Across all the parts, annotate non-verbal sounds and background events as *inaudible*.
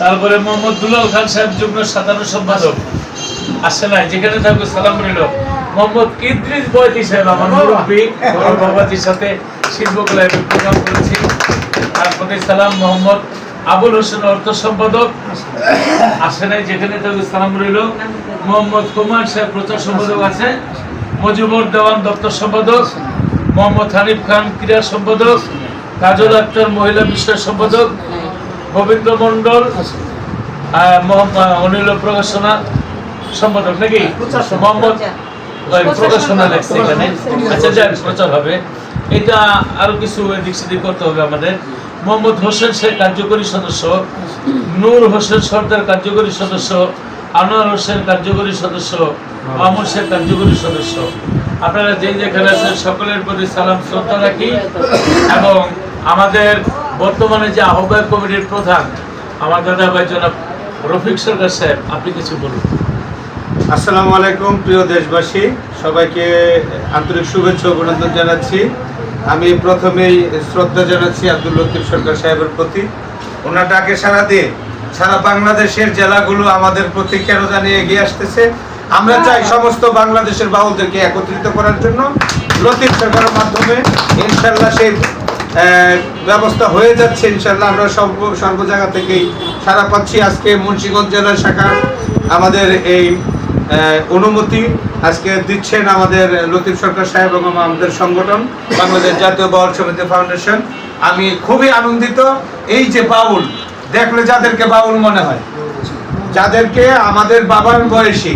তারপরে মোহাম্মদ দুলাল খান সাহেব যুগ্ম সাধারণ সম্পাদক। আসে নাই, যেখানে থাকবে সালাম রইল। মোহাম্মদ কিদ্রিস বয়তি সাহেব, আমার মুরব্বী বাবাজির সাথে শিল্পকলায় করেছি। তারপরে সালাম, মোহাম্মদ আবুল হোসেন অর্থ সম্পাদক। আসে নাই, যেখানে থাকবে সালাম রইল। মোহাম্মদ কুমার সাহেব, প্রচার সম্পাদক আছে। মজিবুর দেওয়ান দপ্তর সম্পাদক। মোহাম্মদ হানিফ খান, ক্রীড়া সম্পাদক। কাজল আক্তার মহিলা বিষয় সম্পাদক গোবিন্দ মন্ডল অনিল প্রকাশনা সম্পাদক নাকি? মোহাম্মদ প্রকাশনা লেখছে এখানে। আচ্ছা যাক প্রচার হবে। এটা আরও কিছু এদিক সেদিক করতে হবে আমাদের। মোহাম্মদ হোসেন শেখ কার্যকরী সদস্য নূর হোসেন সর্দার কার্যকরী সদস্য আনোয়ার হোসেন কার্যকরী সদস্য মামুন শেখ কার্যকরী সদস্য। আপনারা যে যেখানে আছেন সকলের প্রতি সালাম শ্রদ্ধা রাখি এবং আমাদের বর্তমানে যে আহ্বায়ক কমিটির প্রধান আমার দাদা ভাই জনাব রফিক সরকার সাহেব আপনি কিছু বলুন। আসসালামু আলাইকুম প্রিয় দেশবাসী। সবাইকে আন্তরিক শুভেচ্ছা ও অভিনন্দন জানাচ্ছি। আমি প্রথমেই শ্রদ্ধা জানাচ্ছি আব্দুল লতিফ সরকার সাহেবের প্রতি। ওনার ডাকে সারা দিয়ে সারা বাংলাদেশের জেলাগুলো আমাদের প্রতি কেন জানি এগিয়ে আসতেছে। আমরা চাই সমস্ত বাংলাদেশের বাউলদেরকে একত্রিত করার জন্য। লতিফ সরকারের মাধ্যমে ইনশাল্লাহ সেই ব্যবস্থা হয়ে যাচ্ছে ইনশাল্লাহ আমরা সর্ব সর্ব জায়গা থেকেই সারা পাচ্ছি। আজকে মুন্সিগঞ্জ জেলার শাখা আমাদের এই অনুমতি আজকে দিচ্ছেন আমাদের লতিফ সরকার সাহেব এবং আমাদের সংগঠন, বাংলাদেশ জাতীয় বাউল সমিতি ফাউন্ডেশন। আমি খুবই আনন্দিত। এই যে বাউল, দেখলে যাদেরকে বাউল মনে হয়, যাদেরকে আমাদের বাবার বয়সী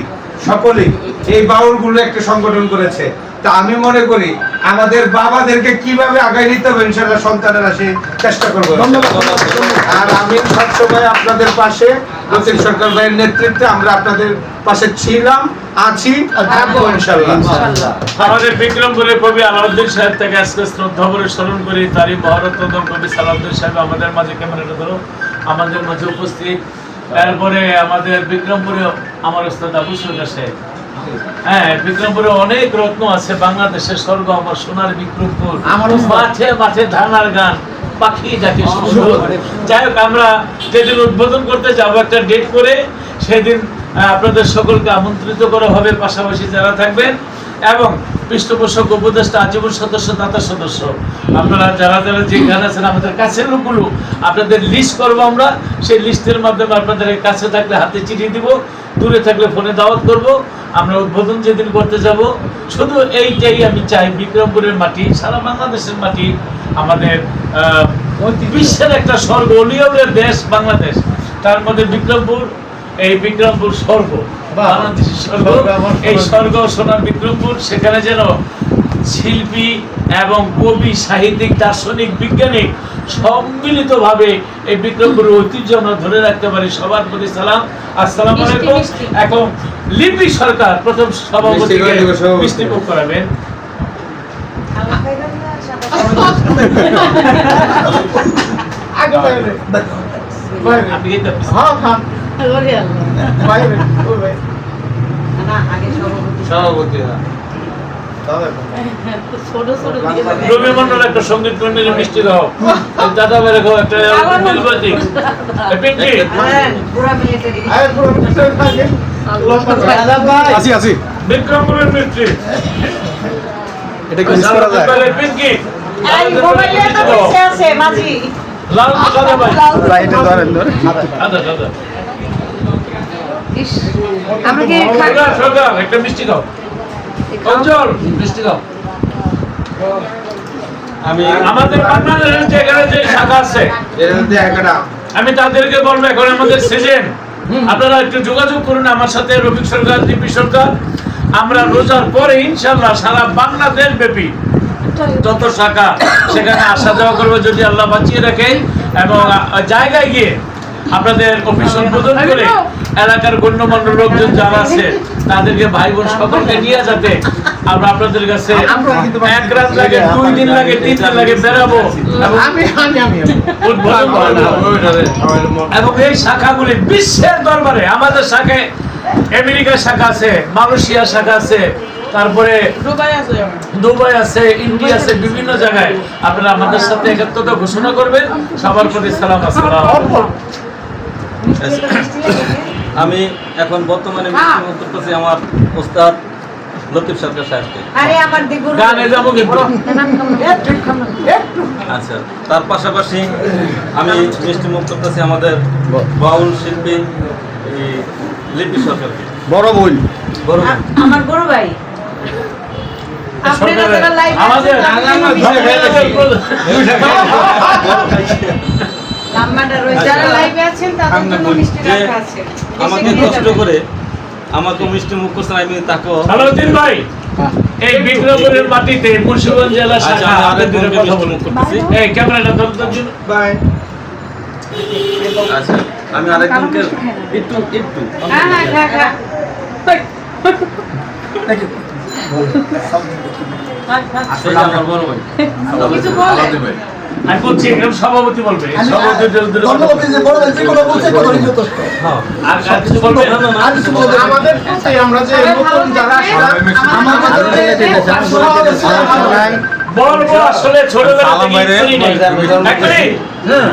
সকলেই এই বাউলগুলো একটা সংগঠন করেছে। তা আমি মনে করি আমাদের বাবাদেরকে কীভাবে আগায় নিতে হবে ইনশাল্লাহ সন্তানেরা সে চেষ্টা করব। আর আমি সবসময় আপনাদের পাশে লতিফ সরকার ভাইয়ের নেতৃত্বে আমরা আপনাদের পাশে ছিলাম আছি থাকব ইনশাল্লাহ আমাদের বিক্রমপুরের কবি আলাউদ্দিন সাহেব থেকে আজকে শ্রদ্ধা করে স্মরণ করি তারই মহারত্ন কবি সালাউদ্দিন সাহেব আমাদের মাঝে ক্যামেরাটা ধরো আমাদের মাঝে উপস্থিত। তারপরে আমাদের বিক্রমপুরে আমার ওস্তাদ আবু সরকার সাহেব। হ্যাঁ বিক্রমপুরে অনেক রত্ন আছে। বাংলাদেশের স্বর্গ আমার সোনার বিক্রমপুর। মাঠে মাঠে ধানার গান। পাখি সুন্দর। যাই হোক আমরা যেদিন উদ্বোধন করতে যাব একটা ডেট করে সেদিন আপনাদের সকলকে আমন্ত্রিত করা হবে। পাশাপাশি যারা থাকবেন এবং পৃষ্ঠপোষক উপদেষ্টা আজীবন সদস্য দাতা সদস্য আপনারা যারা যারা যেখানে আছেন আমাদের কাছের লোকগুলো আপনাদের লিস্ট করব আমরা। সেই লিস্টের মাধ্যমে আপনাদের কাছে থাকলে হাতে চিঠি দিব। দূরে থাকলে ফোনে দাওয়াত করব আমরা উদ্বোধন যেদিন করতে যাব শুধু এইটাই আমি চাই বিক্রমপুরের মাটি সারা বাংলাদেশের মাটি আমাদের বিশ্বের একটা স্বর্গ অলিয়মের দেশ বাংলাদেশ তার মধ্যে বিক্রমপুর এই বিক্রমপুর স্বর্গ। বাংলাদেশের স্বর্গ এই স্বর্গ। স্বর্গ সোনার বিক্রমপুর সেখানে যেন শিল্পী এবং কবি সাহিত্যিক দার্শনিক বিজ্ঞানিক সম্মিলিতভাবে এই বিক্রমপুরের ঐতিহ্য আমরা ধরে রাখতে পারি। সবার প্রতি সালাম। আসসালাম আলাইকুম। এখন লিপি সরকার প্রথম সভাপতি। মিষ্টি করাবেন। আপনি হ্যাঁ সভাপতি। সভাপতি দাদা ছোট ছোট দিয়ে দেবে। রবি মন্ডল একটা সংগীত কর্মীর মিষ্টি দাও। দাদা বেড়ে খাও একটা পিঙ্কি। হ্যাঁ, বিক্রমপুরের মিষ্টি। এটা কি মিস করা যায় পিঙ্কি। এই মোবাইলে তো বেঁচে আছে, মাঝি। লাল সাদা ভাই। রাইটে ধরেন ধরে আদা আদা আমরা কি খা- সরকার সরকার একটা মিষ্টি দাও। আমি আমাদের বাংলাদেশের যেখানে যে শাখা আছে এর মধ্যে একটা। আমি তাদেরকে বলব এখন আমাদের সিজন আপনারা একটু যোগাযোগ করুন আমার সাথে রফিক সরকার দীপি সরকার। আমরা রোজার পরে ইনশাল্লাহ সারা বাংলাদেশ ব্যাপী যত শাখা সেখানে আসা যাওয়া করব যদি আল্লাহ বাঁচিয়ে রাখে এবং জায়গায় গিয়ে আপনাদের অফিস উদ্বোধন করে এলাকার গণ্যমান্য লোকজন যারা আছে তাদেরকে ভাই বোন সকলকে নিয়ে যাতে আমরা আপনাদের কাছে এক রাত লাগে দুই দিন লাগে তিন দিন লাগে বেরাবো এবং এই শাখাগুলি বিশ্বের দরবারে আমাদের শাখায় আমেরিকার শাখা আছে মালয়েশিয়ার শাখা আছে তারপরে দুবাই আছে দুবাই আছে ইন্ডিয়া আছে বিভিন্ন জায়গায়। আপনারা আমাদের সাথে একাত্মতা ঘোষণা করবেন। সবার প্রতি সালাম আসসালাম *coughs* আমি এখন বর্তমানে মৃত্যুবরণ করতেছি আমার ওস্তাদ লতিফ সরকার সাহেবকে। গানে যাব কিন্তু। আচ্ছা তার পাশাপাশি আমি মিষ্টি মুখ করতেছি আমাদের বাউল শিল্পী লিপি সরকারকে। বড় বড় আমার বড় ভাই। আপনারা যারা আমাদের লাম্বাটা রয়েছে। যারা লাইভে আছেন তাদের জন্য মিষ্টি রাখা আছে। আমাকে কষ্ট করে আমাকে মিষ্টি মুখ করছেন আমি তাকেও সালাউদ্দিন ভাই। এই বিক্রমপুরের মাটিতে মুন্সিগঞ্জ জেলা আচ্ছা শাখা আমি আপনাদের আরেকজনকে কথা বলুন এই ক্যামেরাটা ধরুন তো বাই। আচ্ছা আমি আরেকজনকে একটু একটু। হ্যাঁ হ্যাঁ খা খা খা, খা। এই আমার বড় ভাই। কিছু বলেন। আমি বলছি এরকম সভাপতি বলবে। সভাপতিদের যে কথা বলবে। হ্যাঁ আর আর কিছু বলবে আমাদের আমরা যে নতুন যারা বলব আসলে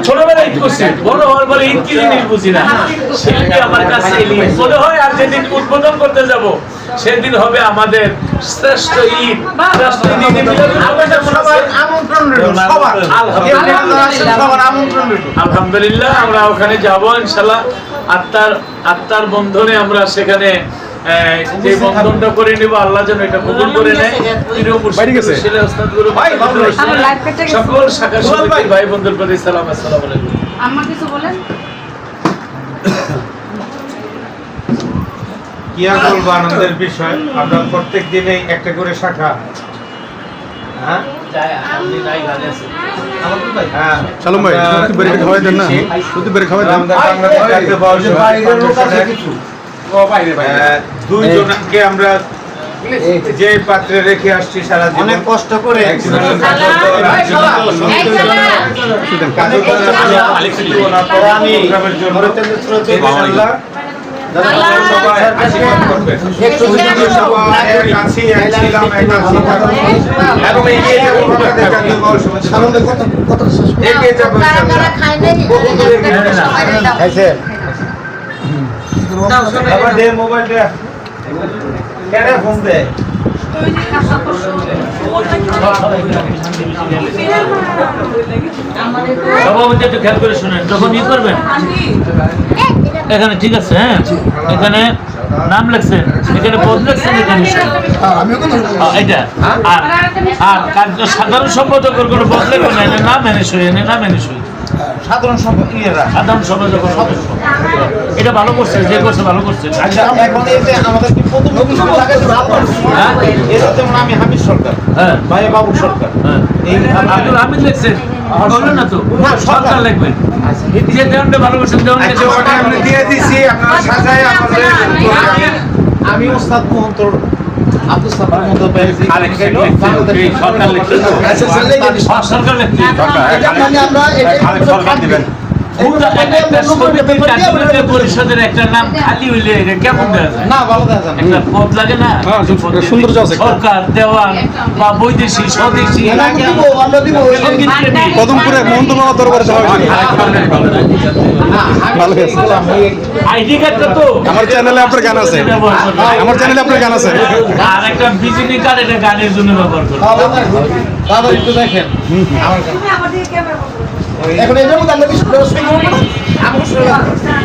ছোটবেলায় ঈদ করছি বড় হওয়ার পরে ঈদ কি জিনিস বুঝি না। শিল্পী আমার কাছে মনে হয় আর যেদিন উদ্বোধন করতে যাব সেদিন হবে আমাদের শ্রেষ্ঠ ঈদ শ্রেষ্ঠ আলহামদুলিল্লাহ। সবার আমন্ত্রণ রইল। আলহামদুলিল্লাহ আমরা ওখানে যাব ইনশাল্লাহ আত্মার আত্মার বন্ধনে আমরা সেখানে যে বন্ধনটা করে নিব আল্লাহ যেন এটা কবুল নেয়। ভাই। সকল শাখা ভাই। সমিতির ভাই। বন্ধুর প্রতি সালাম আসসালামু আলাইকুম। আম্মা কিছু বলেন? কি আর বলব আনন্দের বিষয়? আমরা প্রত্যেক দিনেই একটা করে শাখা। হ্যাঁ? হ্যাঁ। ভাই আমরা প্রতি বেড়ে খাওয়াই দেন না? প্রতি বেড়ে খাওয়াই দেন? আমরা বাংলাদেশ দুইজনকে আমরা যে পাত্রে রেখে আসছি সারা অনেক কষ্ট করে। এগিয়ে যাব আবার দে মোবাইল দে কেন ফোন দে? সভাপতি একটু খেয়াল করে শুনেন যখন ই করবেন এখানে ঠিক আছে হ্যাঁ? এখানে নাম লেখছেন এখানে পদ লেখছেন এখানে হ্যাঁ, এটা আর আর কার্য সাধারণ সম্পাদকের কোনো পদ লেখো না এনে নাম এনে এনে নাম এনে সই সাধারণ সম্পদ ইয়েরা। সাধারণ সদস্য। এটা ভালো করছে যে করছে ভালো করছে। আচ্ছা এখন এই যে আমাদের কি প্রথম হ্যাঁ? এটা যেমন আমি হামিদ সরকার হ্যাঁ। ভাই বাবু সরকার। হ্যাঁ। এই আব্দুল হামিদ লেখছেন বলবেন না তো? সরকার। লিখবেন যে দেওয়ানটা ভালোবাসেন দেওয়ানকে আচ্ছা, আমরা দিয়ে দিছি আপনারা সাজায় আমাদের আমি ওস্তাদ মোহন্তর সরকার লিখছে। সরকার লিখছে। একটা সমিতির কার্যকরী পরিষদের একটা নাম খালি হইলে কেমন না ভালো দেখা যায় না। একটা পদ লাগে না? হ্যাঁ, সৌন্দর্য আছে একটা। সরকার দেওয়ান বা বৈদেশিক স্বদেশী কদমপুরে মোহন্ত বাবা দরবারে যাওয়া হয়েছিল। ভালো আছে আইডি কার্ডটা তো আমার চ্যানেলে আপনার গান আছে। আমার চ্যানেলে আপনার গান আছে। আর একটা বিজলি কার্ড এটা গানের জন্য ব্যবহার করবে দাদা একটু দেখেন। আমার এখন এটার মধ্যে আমরা কিছু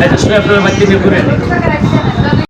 এটা শুনে আপনার বাচ্চাকে ঘুরে টাকা